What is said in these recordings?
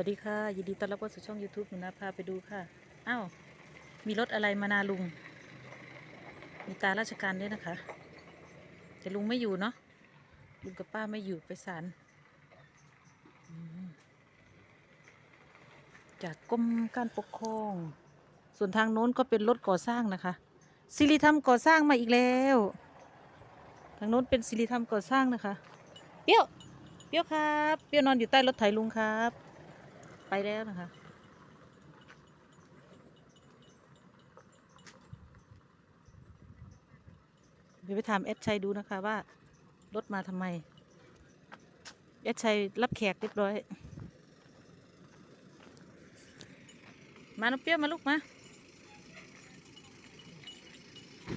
วัสดีค่ะ ยินดีต้อนรับเข้าสู่ช่อง YouTube หนูนาพาไปดูค่ะ อ้าว มีรถอะไรมานาลุง มีตาราชการด้วยนะคะ แต่ลุงไม่อยู่เนาะ ลุงกับป้าไม่อยู่ไปศาลจากกรมการปกครอง ส่วนทางโน้นก็เป็นรถก่อสร้างนะคะ สิริธรรมก่อสร้างมาอีกแล้ว ทางโน้นเป็นสิริธรรมก่อสร้างนะคะ เปี้ยว เปี้ยวครับ เปี้ยวนอนอยู่ใต้รถไถลุงครับ ไปแล้วนะคะ เดี๋ยวไปถามแอดชัยดูนะคะว่ารถมาทำไมแอดชัยรับแขกเรียบร้อย มาน้องเปรี้ยวมาลูกมา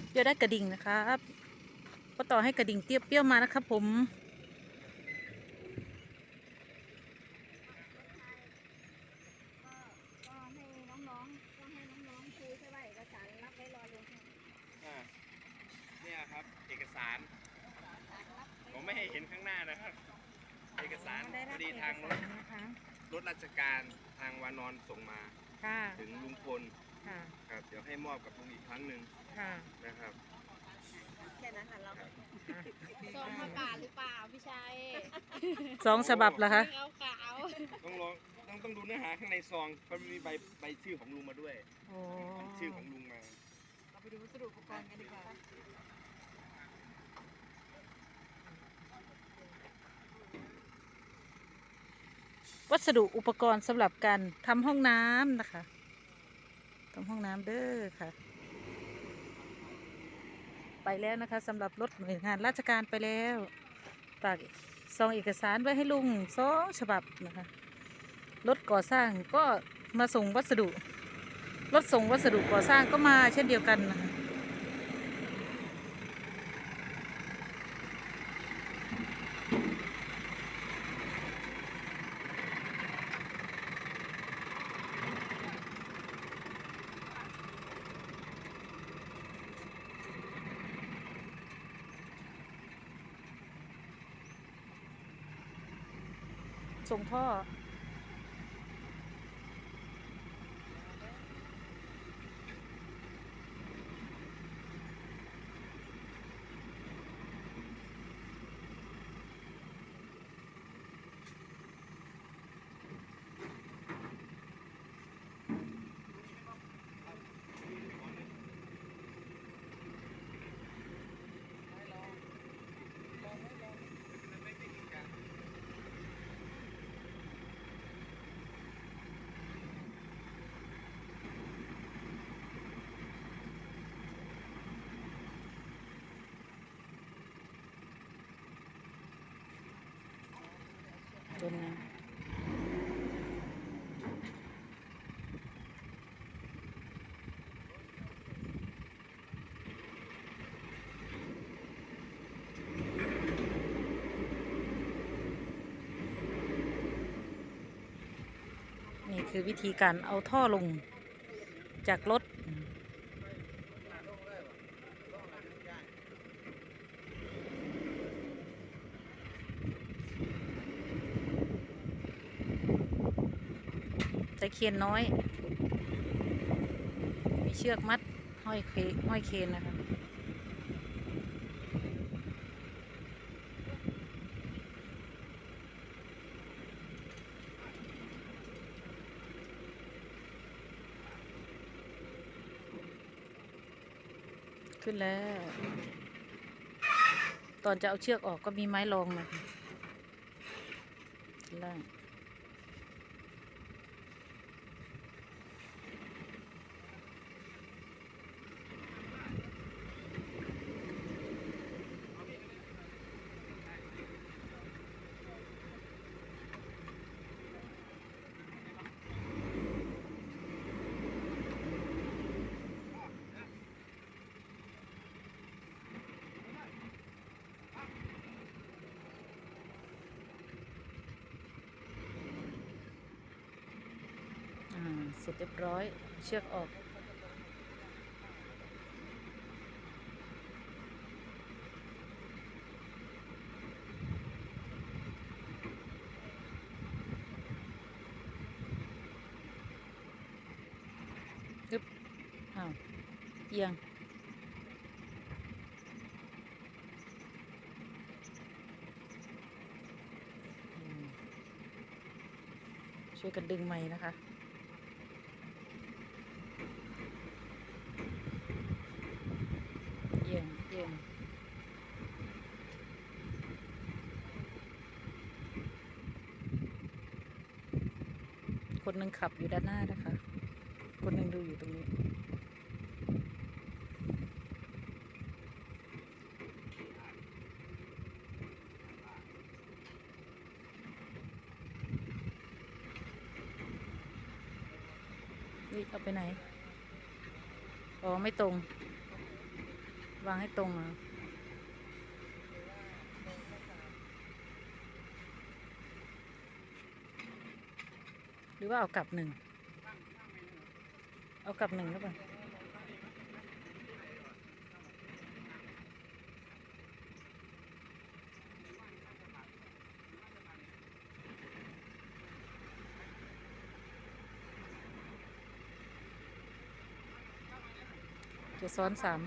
เปรี้ยวได้กระดิ่งนะครับก็ต่อให้กระดิ่งเตี้ยเปรี้ยวมานะครับผม ก็ให้น้องๆ ก็ให้น้องๆคุยใช่ไหมเอกสารรับไว้รอลง อ่าเนี่ยครับ เอก สาร ผมไม่ให้เห็นข้างหน้านะครับ เอกสารได้พรัอบดีเอกทางรสาถรนะคะรถราชการทางวานอนส่งมา ค่ะถึงลุงพลค่ะครับเดี๋ยวให้มอบกับลุงอีกครั้งหนึ่งค่ะนะครับ แค่นั้นค่ะเราซองผ้าป่าหรือเปล่าพี่ชัยสองฉบับเหรอคะ ขาวขาวต้องลองต้องต้องดูเนื้อหาข้างในซองเพราะมันมีใบใบชื่อของลุงมาด้วยโอ้ชื่อของลุงมา เราไปดูวัสดุอุปกรณ์กันดีกว่า วัสดุอุปกรณ์สำหรับการทำห้องน้ำนะคะทำห้องน้ำเด้อค่ะ ไปแล้วนะคะสำหรับรถหน่วยงานราชการไปแล้วฝากซองเอกสารไว้ให้ลุงสองฉบับนะคะรถก่อสร้างก็มาส่งวัสดุรถส่งวัสดุก่อสร้างก็มาเช่นเดียวกันนะคะ ส่งท่อ จนนะนี่คือวิธีการเอาท่อลงจากรถ ตะ เคียนน้อย มีเชือกมัดห้อยเคห้อยเคนนะคะขึ้นแล้ว ตอนจะเอาเชือกออกก็มีไม้รองนะคะข้างล่าง ร็จเรียบร้อย เชือกออกอึบอ้าวเอียงช่วยกันดึงไม้นะคะ คนหนึ่งขับอยู่ด้านหน้านะคะ คนหนึ่งดูอยู่ตรงนี้ นี่เอาไปไหน อ๋อ ไม่ตรง วางให้ตรงอะ หรือว่าเอากลับหนึ่ง เอากลับหนึ่งหรือเปล่าจะซ้อนสาม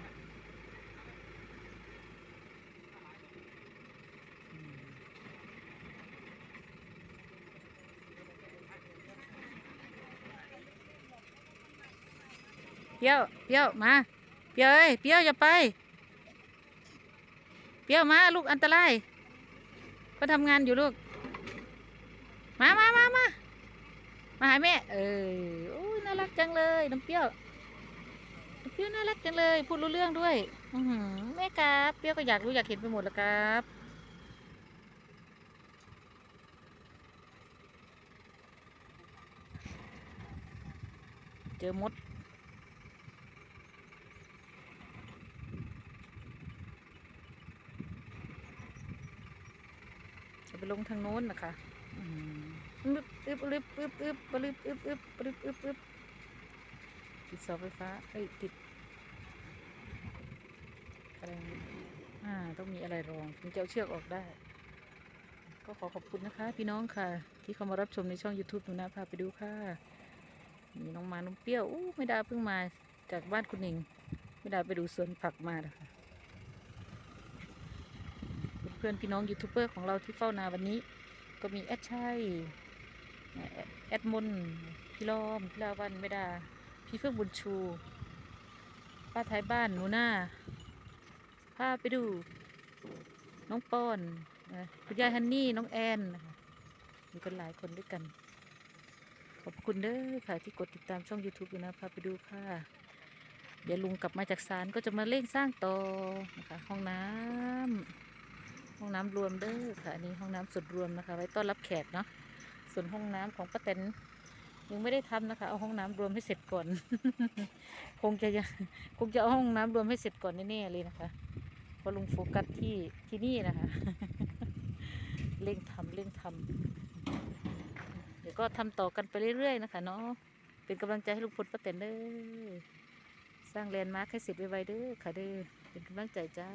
เปี้ยว เปี้ยว มา เปี้ยวเอ้ย เปี้ยวอย่าไป เปี้ยวมาลูกอันตรายก็ทำงานอยู่ลูก มามามามามาหาแม่ เออโอ้ยน่ารักจังเลย น้ำเปี้ยวเปี้ยวน่ารักจังเลย พูดรู้เรื่องด้วยอืแม่ครับ เปี้ยวก็อยากรู้อยากเห็นไปหมดแล้วครับเจอมด จะไป ลงทางโน้นนะคะอืมอึบอึบอึบอึบอึบอึบอึบอึบอึบอึบอึบติดเสาไฟฟ้าเอ้ยติดอะไรอ่าต้องมีอะไรรองถึงจะเอาเชือกออกได้ ก็ขอขอบคุณนะคะ พี่น้องค่ะ ที่เข้ามารับชมในช่อง YouTube หนูนะพาไปดูค่ะมีน้องมาน้องเปรี้ยวอู้ไม่ได้เพิ่งมาจากบ้านคุณหนิง ไม่ได้ไปดูสวนผักมานะคะ พื่อนพี่น้องยูทูบเบอร์ของเราที่เฝ้านาวันนี้ ก็มีแอดชัยแอดมนพี่ล้อมพี่ลาวันไม่ด้พี่เฟื่องบุญชู ป้าท้ายบ้านหนูหน้าพาไปดู น้องปอนคุณยายฮันนี่ น้องแอนนะคะมีกันหลายคนด้วยกัน ขอบคุณเด้อค่ะที่กดติดตามช่อง YouTube อยู่นะพาไปดูค่ะ เดี๋ยวลุงกลับมาจากศาลก็จะมาเร่งสร้างต่อนะคะห้องน้ำ ห้องน้ำรวมเด้อค่ะอันนี้ห้องน้ำส่วนรวมนะคะ ไว้ต้อนรับแขกเนาะส่วนห้องน้ำของป้าแตนยังไม่ได้ทำนะคะ เอาห้องน้ำรวมให้เสร็จก่อน คงจะยังคงจะเอาห้องน้ำรวมให้เสร็จก่อนแน่ๆเลยนะคะเพราะลุงโฟกัสที่ที่นี่นะคะ เร่งทำเร่งทำเดี๋ยวก็ทำต่อกันไปเรื่อยๆนะคะเนาะเป็นกำลังใจให้ลุงพลป้าแตนเด้อสร้างแลนด์มาร์คให้เสร็จไวๆเด้อค่ะเด้อเป็นกำลังใจจ้า